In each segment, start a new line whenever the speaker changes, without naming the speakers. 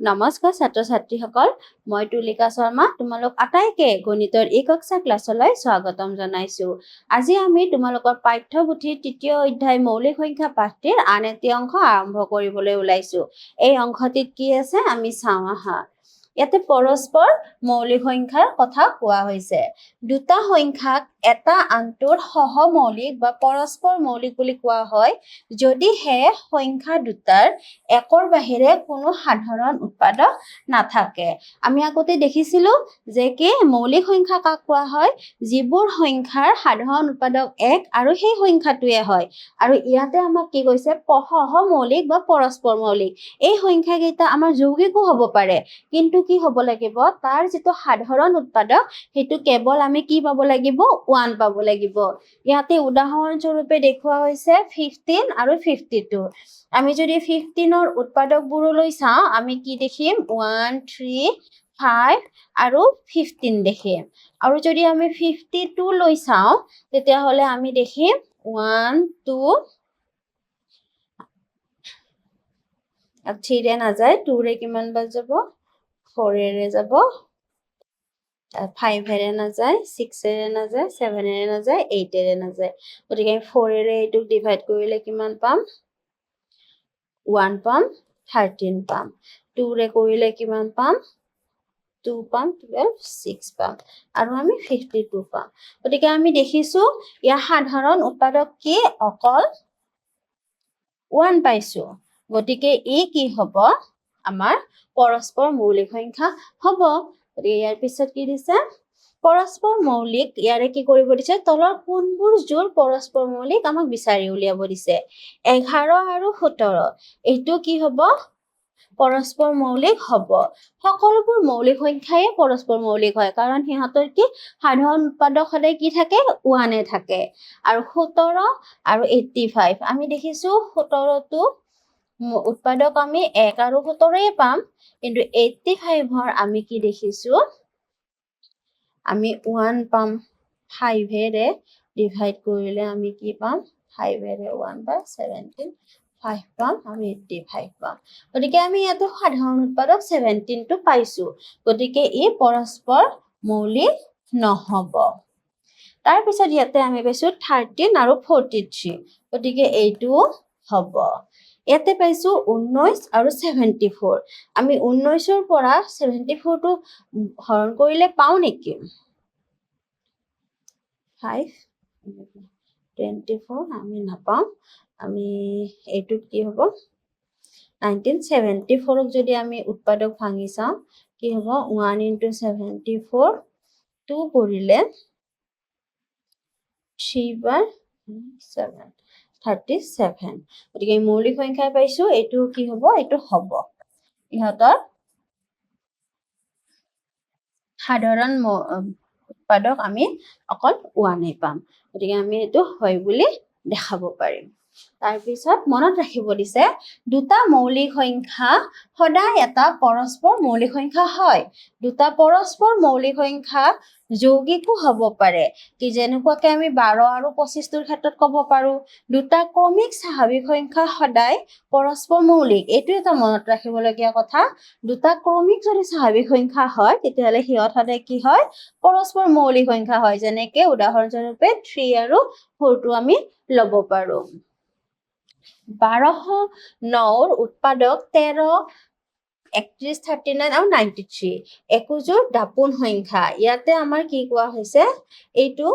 নমস্কাৰ ছাত্ৰ ছাত্ৰীসকল মই তুলিকা শৰ্মা তোমালোক আটাইকে গণিতৰ এই কক্ষা ক্লাছলৈ স্বাগতম জনাইছো। আজি আমি তোমালোকৰ পাঠ্যপুথিৰ তৃতীয় অধ্যায় মৌলিক সংখ্যা পাঠটিৰ আন এটি অংশ আৰম্ভ কৰিবলৈ ওলাইছো। এই অংশটিত কি আছে আমি চাওঁ আহা। ইয়াতে পৰস্পৰ মৌলিক সংখ্যাৰ কথা কোৱা হৈছে। দুটা সংখ্যাক এটা আনটোৰ সহমৌলিক বা পৰস্পৰ মৌলিক বুলি কোৱা হয় যদিহে সংখ্যা দুটাৰ একৰ বাহিৰে কোনো সাধাৰণ উৎপাদক নাথাকে। আমি আগতে দেখিছিলো যে কি মৌলিক সংখ্যা কাক কোৱা হয়? যিবোৰ সংখ্যাৰ সাধাৰণ উৎপাদক এক আৰু সেই সংখ্যাটোৱে হয়। আৰু ইয়াতে আমাক কি কৈছে? সহমৌলিক বা পৰস্পৰ মৌলিক। এই সংখ্যাকেইটা আমাৰ যৌগিকো হ'ব পাৰে। কিন্তু কি হ'ব লাগিব? তাৰ যিটো সাধাৰণ উৎপাদক সেইটো কেৱল আমি কি পাব লাগিব? ওৱান পাব লাগিব। ইয়াতে উদাহৰণস্বৰূপে দেখুওৱা হৈছে ফিফটিন আৰু ফিফটি টু আমি যদি ফিফটিনৰ উৎপাদকবোৰলৈ চাওঁ, আমি কি দেখিম? ওৱান থ্ৰী ফাইভ আৰু ফিফটিন দেখিম। আৰু যদি আমি ফিফটি টু লৈ চাওঁ, তেতিয়াহ'লে আমি দেখিম ওৱান টু থ্ৰীৰে নাযায় টুৰে কিমান বাৰ যাব ফ'ৰেৰে যাব। ফাইভেৰে নাযায় ছিক্সেৰে নাযায় ছেভেনেৰে নাযায় এইটেৰে নাযায়। গতিকে আমি ফ'ৰেৰে এইটোক ডিভাইড কৰিলে কিমান পাম? ওৱান পাম থাৰ্টিন পাম। টুৰে কৰিলে কিমান পাম? টু পাম টুৱেলভ ছিক্স পাম। আৰু আমি ফিফটি টু পাম। গতিকে আমি দেখিছো ইয়াৰ সাধাৰণ উৎপাদক কি? অকল ওৱান পাইছো। গতিকে ই কি হ'ব? আমাৰ পৰস্পৰ মৌলিক সংখ্যা হ'ব। গতিকে ইয়াৰ পিছত কি দিছে? পৰস্পৰ মৌলিক ইয়াৰে কি কৰিব দিছে? তলৰ কোনবোৰ জোৰ পৰস্পৰ মৌলিক আমাক বিচাৰি উলিয়াব দিছে? এঘাৰ আৰু সোতৰ। এইটো কি হ'ব? পৰস্পৰ মৌলিক হ'ব। সকলোবোৰ মৌলিক সংখ্যাই পৰস্পৰ মৌলিক হয়। কাৰণ সিহঁতৰ কি? সাধাৰণ উৎপাদক সদায় কি থাকে? ওৱানে থাকে। আৰু সোতৰ আৰু এইটটি ফাইভ আমি দেখিছো সোতৰটো উৎপাদক আমি এক আৰু সোতৰেই পাম। কিন্তু এইটটি ফাইভৰ আমি কি দেখিছো? আমি ওৱান পাম ফাইভেৰে ডিভাইড কৰিলে আমি কি পাম? ফাইভেৰে ওৱান বা ছেভেণ্টিন ফাইভ পাম আমি এইটটি ফাইভ পাম। গতিকে আমি ইয়াতে সাধাৰণ উৎপাদক ছেভেণ্টিনটো পাইছো। গতিকে ই পৰস্পৰ মৌলিক নহ'ব। তাৰপিছত ইয়াতে আমি পাইছো থাৰ্টিন আৰু ফৰ্টি থ্ৰী গতিকে এইটোও হ'ব। ইয়াতে পাইছো ঊনৈছ আৰু ছেভেণ্টি ফ'ৰ। আমি ঊনৈছৰ পৰা ছেভেণ্টি ফ'ৰটো হৰণ কৰিলে পাওঁ নেকি? ফাইভ টুৱেণ্টি ফ'ৰ আমি নাপাওঁ। আমি এইটোত কি হ'ব? নাইনটিন ছেভেণ্টি ফ'ৰক যদি আমি উৎপাদক ভাঙি চাওঁ, কি হ'ব? One into seventy four two কৰিলে থ্ৰী বাৰ ছেভেন থাৰ্টি ছেভেন গতিকে মৌলিক সংখ্যাই পাইছো, এইটো কি হ'ব? এইটো হ'ব। ইহঁতৰ সাধাৰণ উৎপাদক আমি অকল ওৱানেই পাম। গতিকে আমি এইটো হয় বুলি দেখাব পাৰিম। তাৰপিছত মনত ৰাখিব দিছে দুটা মৌলিক সংখ্যা সদায় এটা পৰস্পৰ মৌলিক সংখ্যা হয়। দুটা পৰস্পৰ মৌলিক সংখ্যা যৌগিকো হ'ব পাৰে কি যেনেকুৱাকে আমি বাৰ আৰু পঁচিছটোৰ ক্ষেত্ৰত ক'ব পাৰো। দুটা ক্ৰমিক স্বাভাৱিক সংখ্যা সদায় পৰস্পৰ মৌলিক এইটো এটা মনত ৰাখিবলগীয়া কথা। দুটা ক্ৰমিক যদি স্বাভাৱিক সংখ্যা হয় তেতিয়াহ'লে সিহঁত সদায় কি হয়? পৰস্পৰ মৌলিক সংখ্যা হয় যেনেকে উদাহৰণস্বৰূপে থ্ৰী আৰু ফ'ৰটো আমি ল'ব পাৰো। বাৰশ নৰ উৎপাদক তেৰ, একত্ৰিশ, থাৰ্টি নাইন আৰু নাইনটি থ্ৰী। একোযোৰ দাপোন সংখ্যা। ইয়াতে আমাৰ কি কোৱা হৈছে? এইটো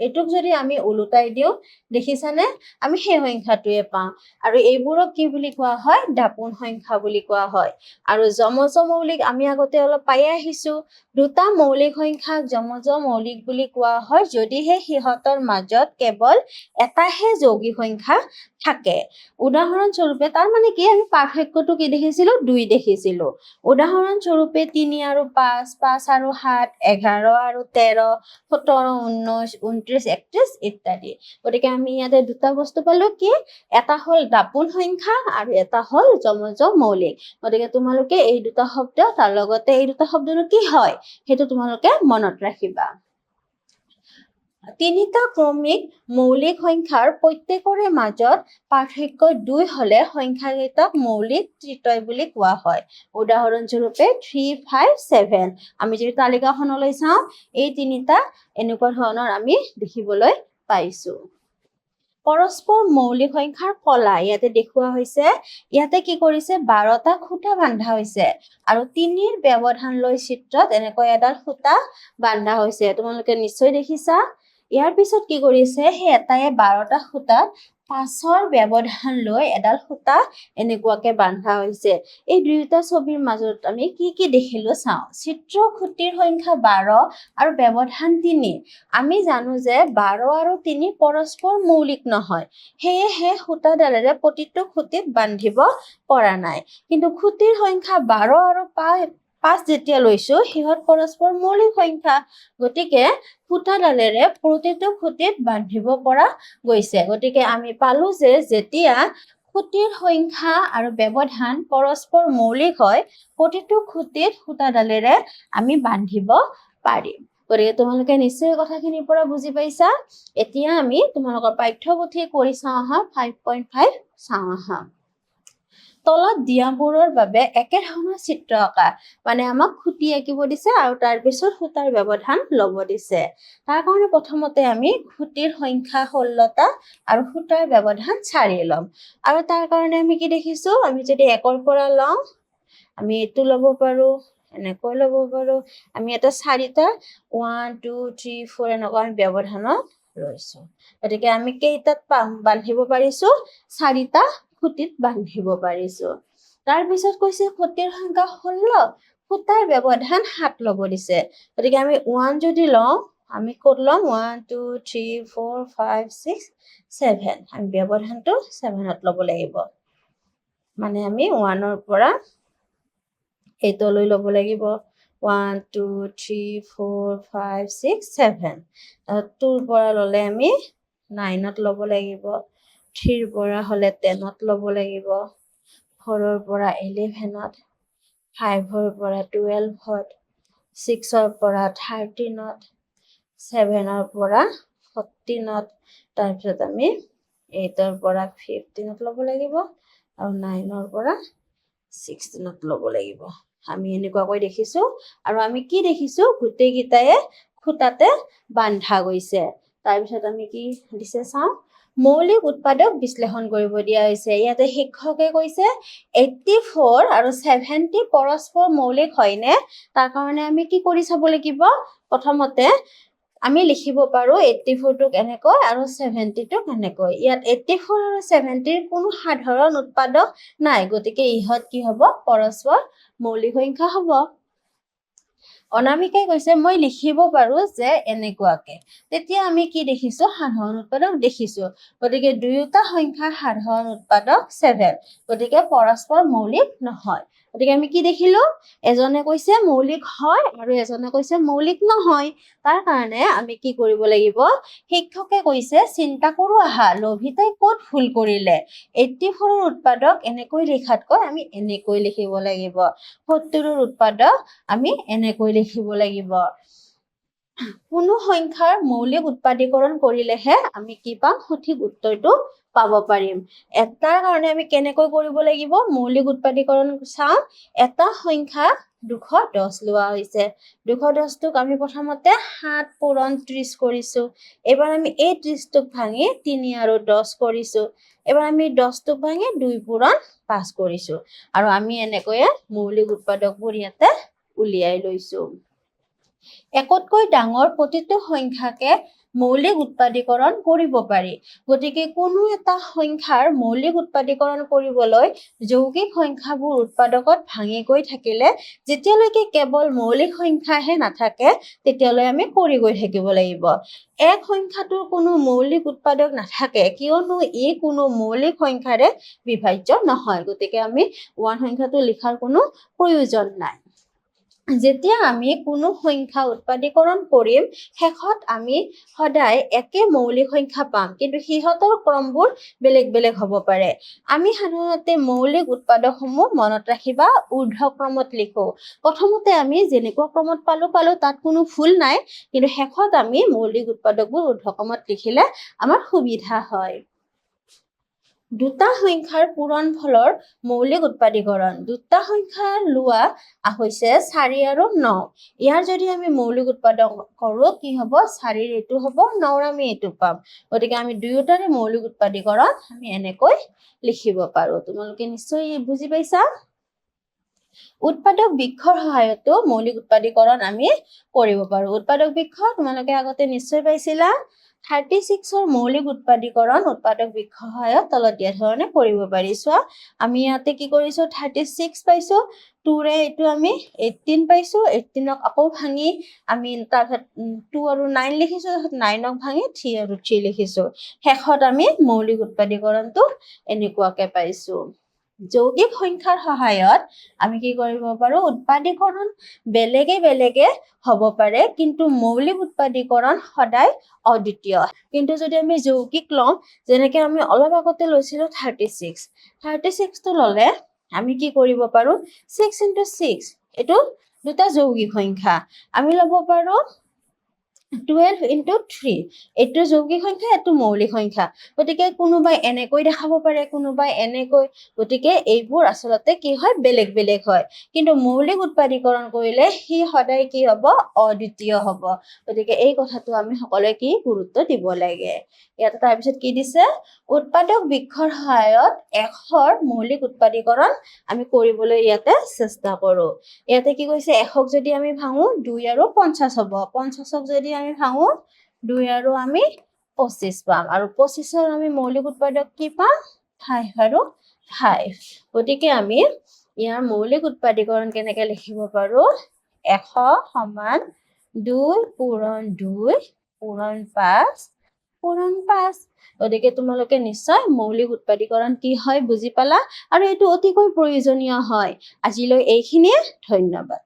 এইটোক যদি আমি ওলোটাই দিওঁ, দেখিছানে? আমি সেই সংখ্যাটোৱে পাওঁ। আৰু এইবোৰক কি বুলি কোৱা হয়? দাপোন সংখ্যা বুলি কোৱা হয়। আৰু যমজ মৌলিক আমি আগতে অলপ পাই আহিছো। দুটা মৌলিক সংখ্যাক যমজ মৌলিক বুলি কোৱা হয়, যদিহে সিহঁতৰ মাজত কেৱল এটাহে যৌগিক সংখ্যা থাকে। উদাহৰণস্বৰূপে, তাৰ মানে কি? আমি পাৰ্থক্যটো কি দেখিছিলো? দুই দেখিছিলো। উদাহৰণস্বৰূপে, তিনি আৰু পাঁচ পাঁচ আৰু সাত, এঘাৰ আৰু তেৰ, সোতৰ ঊনৈছ ঊনত্ৰিছ একত্ৰিছ ইত্যাদি। গতিকে আমি ইয়াতে দুটা বস্তু পালো কি, এটা হ'ল দাপোন সংখ্যা আৰু এটা হ'ল যমজ মৌলিক। গতিকে তোমালোকে এই দুটা শব্দ, তাৰ লগতে এই দুটা শব্দনো কি হয়, সেইটো তোমালোকে মনত ৰাখিবা। তিনিটা ক্ৰমিক মৌলিক সংখ্যাৰ প্ৰত্যেকৰে মাজত পাৰ্থক্য দুই হলে সংখ্যাকেইটাক মৌলিক ত্ৰিতয় বুলি কোৱা হয়। উদাহৰণস্বৰূপে থ্ৰী ফাইভ ছেভেন আমি যদি তালিকাখনলৈ চাওঁ, এই তিনিটা এনেকুৱা ধৰণৰ আমি দেখিবলৈ পাইছো। পৰস্পৰ মৌলিক সংখ্যাৰ কলা ইয়াতে দেখুওৱা হৈছে। ইয়াতে কি কৰিছে? বাৰটা খুঁটা বান্ধা হৈছে। আৰু তিনিৰ ব্যৱধান লৈ চিত্ৰত এনেকৈ এডাল সূতা বান্ধা হৈছে। তোমালোকে নিশ্চয় দেখিছা। ইয়াৰ পিছত কি কৰিছে সেই এটাই বাৰটা সূতাত পাঁচৰ ব্যৱধান লৈ এডাল সূতা এনেকুৱাকে বান্ধা হৈছে। এই দুয়োটা ছবিৰ মাজত আমি কি কি দেখিলো চাওঁ? চিত্ৰ খুঁটিৰ সংখ্যা বাৰ আৰু ব্যৱধান তিনি। আমি জানো যে বাৰ আৰু তিনি পৰস্পৰ মৌলিক নহয়। সেয়েহে সূতাডালেৰে প্ৰতিটো খুঁটিত বান্ধিব পৰা নাই। কিন্তু খুঁটিৰ সংখ্যা বাৰ আৰু পাঁচ পাঁচ যেতিয়া লৈছো, সিহঁত পৰস্পৰ মৌলিক সংখ্যা গতিকে সূতাডালেৰে প্ৰতিটো খুঁটিত বান্ধিব পৰা গৈছে। গতিকে আমি পালো যে যেতিয়া খুঁটিৰ সংখ্যা আৰু ব্যৱধান পৰস্পৰ মৌলিক হয়, প্ৰতিটো খুঁটিত সূতাডালেৰে আমি বান্ধিব পাৰিম। গতিকে তোমালোকে নিশ্চয় কথাখিনিৰ পৰা বুজি পাইছা। এতিয়া আমি তোমালোকৰ পাঠ্যপুথি কৰি চাওঁ আহা ফাইভ পইণ্ট ফাইভ চাওঁ আহা। তলত দিয়াবোৰৰ বাবে একেধৰণৰ চিত্ৰ অঁকা মানে আমাক খুঁটি আঁকিব দিছে আৰু তাৰপিছত সূতাৰ ব্যৱধান ল'ব দিছে। তাৰ কাৰণে প্ৰথমতে আমি খুঁটিৰ সংখ্যা ষোল্লটা আৰু সূতাৰ ব্যৱধান চাৰি ল'ম। আৰু তাৰ কাৰণে আমি কি দেখিছো, আমি যদি একৰ পৰা লওঁ, আমি এইটো ল'ব পাৰোঁ, এনেকৈ ল'ব পাৰোঁ। আমি এটা চাৰিটা ওৱান টু থ্ৰী ফ'ৰ এনেকুৱা আমি ব্যৱধানত লৈছোঁ। গতিকে আমি কেইটাত বান্ধিব পাৰিছোঁ, চাৰিটা খুঁটিত বান্ধিব পাৰিছোঁ। তাৰপিছত কৈছে, খুঁটিৰ সংখ্যা ষোল্ল সূতাৰ ব্যৱধান সাত ল'ব দিছে। গতিকে আমি ওৱান যদি লওঁ, আমি ক'ত ল'ম? One two three four five six seven আমি ব্যৱধানটো ছেভেনত ল'ব লাগিব। মানে আমি ওৱানৰ পৰা এইটলৈ ল'ব লাগিব। One two three four five six seven tour পৰা ল'লে আমি নাইনত ল'ব লাগিব। থ্ৰীৰ পৰা হ'লে টেনত ল'ব লাগিব। ফ'ৰৰ পৰা ইলেভেনত ফাইভৰ পৰা টুৱেলভত ছিক্সৰ পৰা থাৰ্টিনত ছেভেনৰ পৰা ফৰ্টিনত তাৰপিছত আমি এইটৰ পৰা ফিফটিনত ল'ব লাগিব আৰু নাইনৰ পৰা ছিক্সটিনত ল'ব লাগিব। আমি এনেকুৱাকৈ দেখিছোঁ আৰু আমি কি দেখিছোঁ? গোটেইকেইটাই খুঁটাতে বান্ধা গৈছে। তাৰপিছত আমি কি দিছে চাওঁ? মৌলিক উৎপাদক বিশ্লেষণ কৰিব দিয়া হৈছে। ইয়াতে শিক্ষকে কৈছে এইট্টি ফ'ৰ আৰু ছেভেণ্টি পৰস্পৰ মৌলিক হয়নে? তাৰ কাৰণে আমি কি কৰি চাব লাগিব? প্ৰথমতে আমি লিখিব পাৰোঁ এইট্টি ফ'ৰটোক এনেকৈ আৰু ছেভেণ্টিটোক এনেকৈ। ইয়াত এইট্টি ফ'ৰ আৰু ছেভেণ্টিৰ কোনো সাধাৰণ উৎপাদক নাই। গতিকে ইহঁত কি হ'ব? পৰস্পৰ মৌলিক সংখ্যা হ'ব। অনামিকাই কৈছে, মই লিখিব পাৰো যে এনেকুৱাকে। তেতিয়া আমি কি দেখিছো? সাধাৰণ উৎপাদক দেখিছো। গতিকে দুয়োটা সংখ্যাৰ সাধাৰণ উৎপাদক ছেভেন গতিকে পৰস্পৰ মৌলিক নহয়। গতিকে আমি কি দেখিলো? এজনে কৈছে মৌলিক হয় আৰু এজনে কৈছে মৌলিক নহয়। তাৰ কাৰণে আমি কি কৰিব লাগিব? শিক্ষকে কৈছে, চিন্তা কৰোঁ আহা, লভিতাই ক'ত ভুল কৰিলে? এইট্টি ফ'ৰৰ উৎপাদক এনেকৈ লিখাতকৈ আমি এনেকৈ লিখিব লাগিব। সত্তৰৰ উৎপাদক আমি এনেকৈ লিখিব লাগিব। কোনো সংখ্যাৰ মৌলিক উৎপাদীকৰণ কৰিলেহে আমি কি পাম? সঠিক উত্তৰটো পাব পাৰিম। এটাৰ কাৰণে আমি কেনেকৈ কৰিব লাগিব? মৌলিক উৎপাদীকৰণ চাওঁ। এটা সংখ্যা দুশ দহ লোৱা হৈছে। দুশ দহটোক আমি প্ৰথমতে সাত পূৰণ ত্ৰিছ কৰিছোঁ। এইবাৰ আমি এই ত্ৰিছটোক ভাঙি তিনি আৰু দহ কৰিছোঁ। এইবাৰ আমি দহটোক ভাঙি দুই পূৰণ পাঁচ কৰিছোঁ। আৰু আমি এনেকৈয়ে মৌলিক উৎপাদকবোৰ ইয়াতে উলিয়াই লৈছোঁ। একতকৈ ডাঙৰ প্ৰতিটো সংখ্যাকে মৌলিক উৎপাদীকৰণ কৰিব পাৰি। গতিকে কোনো এটা সংখ্যাৰ মৌলিক উৎপাদীকৰণ কৰিবলৈ যৌগিক সংখ্যাবোৰ উৎপাদকত ভাঙি গৈ থাকিলে যেতিয়ালৈকে কেৱল মৌলিক সংখ্যাহে নাথাকে তেতিয়ালৈ আমি কৰি গৈ থাকিব লাগিব। এক সংখ্যাটোৰ কোনো মৌলিক উৎপাদক নাথাকে কিয়নো ই কোনো মৌলিক সংখ্যাৰে বিভাজ্য নহয়। গতিকে আমি ওৱান সংখ্যাটো লিখাৰ কোনো প্ৰয়োজন নাই। যেতিয়া আমি কোনো সংখ্যা উৎপাদীকৰণ কৰিম শেষত আমি সদায় একে মৌলিক সংখ্যা পাম। কিন্তু সিহঁতৰ ক্ৰমবোৰ বেলেগ বেলেগ হ'ব পাৰে। আমি সাধাৰণতে মৌলিক উৎপাদকসমূহ মনত ৰাখিবা ঊৰ্ধ্ব ক্ৰমত লিখো। প্ৰথমতে আমি যেনেকুৱা ক্ৰমত পালো পালো তাত কোনো ভুল নাই। কিন্তু শেষত আমি মৌলিক উৎপাদকবোৰ ঊৰ্ধ্ব ক্ৰমত লিখিলে আমাৰ সুবিধা হয়। দুটা সংখ্যাৰ পূৰণফলৰ মৌলিক উৎপাদীকৰণ। দুটা সংখ্যা লোৱা হৈছে চাৰি আৰু ন। ইয়াৰ যদি আমি মৌলিক উৎপাদন কৰোঁ কি হ'ব? চাৰিৰ এইটো হ'ব নৰ আমি এইটো পাম। গতিকে আমি দুয়োটাৰে মৌলিক উৎপাদীকৰণ আমি এনেকৈ লিখিব পাৰোঁ। তোমালোকে নিশ্চয় বুজি পাইছা? উৎপাদক বৃক্ষৰ সহায়তো মৌলিক উৎপাদীকৰণ আমি কৰিব পাৰোঁ। উৎপাদক বৃক্ষ তোমালোকে আগতে নিশ্চয় পাইছিলা। থাৰ্টি ছিক্সৰ মৌলিক উৎপাদীকৰণ উৎপাদক বৃক্ষৰ সহায়ত তলত দিয়া ধৰণে কৰিব পাৰি। চোৱা আমি ইয়াতে কি কৰিছোঁ থাৰ্টি ছিক্স পাইছোঁ টুৰে এইটো আমি এইটিন পাইছোঁ এইটিনক আকৌ ভাঙি আমি তাৰপিছত টু আৰু নাইন লিখিছোঁ নাইনক ভাঙি থ্ৰী আৰু থ্ৰী লিখিছোঁ। শেষত আমি মৌলিক উৎপাদীকৰণটো এনেকুৱাকে পাইছোঁ। যৌগিক সংখ্যাৰ সহায়ত আমি কি কৰিব পাৰোঁ? উৎপাদীকৰণ বেলেগে বেলেগে হ'ব পাৰে, কিন্তু মৌলিক উৎপাদীকৰণ সদায় অদ্বিতীয়। কিন্তু যদি আমি যৌগিক লওঁ, যেনেকে আমি অলপ আগতে লৈছিলোঁ থাৰ্টি ছিক্স থাৰ্টি ছিক্সটো ল'লে আমি কি কৰিব পাৰোঁ? ছিক্স ইণ্টু ছিক্স এইটো দুটা যৌগিক সংখ্যা। আমি ল'ব পাৰোঁ টুৱেলভ ইণ্টু থ্ৰী এইটো যৌগিক সংখ্যা এইটো মৌলিক সংখ্যা। গতিকে কোনোবাই এনেকৈ দেখাব পাৰে কোনোবাই এনেকৈ। গতিকে এইবোৰ আচলতে কি হয় বেলেগ বেলেগ হয়। কিন্তু মৌলিক উৎপাদীকৰণ কৰিলে সি সদায় কি হ'ব? অদ্বিতীয় হ'ব। গতিকে এই কথাটো আমি সকলোৱে কি গুৰুত্ব দিব লাগে। ইয়াতে তাৰপিছত কি দিছে? উৎপাদক বৃক্ষৰ সহায়ত এশৰ মৌলিক উৎপাদীকৰণ আমি কৰিবলৈ ইয়াতে চেষ্টা কৰোঁ। ইয়াতে কি কৈছে? এশক যদি আমি ভাঙো দুই আৰু পঞ্চাছ হ'ব। পঞ্চাছক যদি আমি ভাঙো দুই আৰু আমি পঁচিছ পাম। আৰু পঁচিছৰ আমি মৌলিক উৎপাদক কি পাম? ফাইভ আৰু ফাইভ গতিকে আমি ইয়াৰ মৌলিক উৎপাদীকৰণ কেনেকে লিখিব পাৰোঁ? এশ সমান দুই পূৰণ দুই পূৰণ পাঁচ পূৰণ পাঁচ। গতিকে তোমালোকে নিশ্চয় মৌলিক উৎপাদীকৰণ কি হয় বুজি পালা। আৰু এইটো অতিকৈ প্ৰয়োজনীয় হয়। আজিলৈ এইখিনিয়ে। ধন্যবাদ।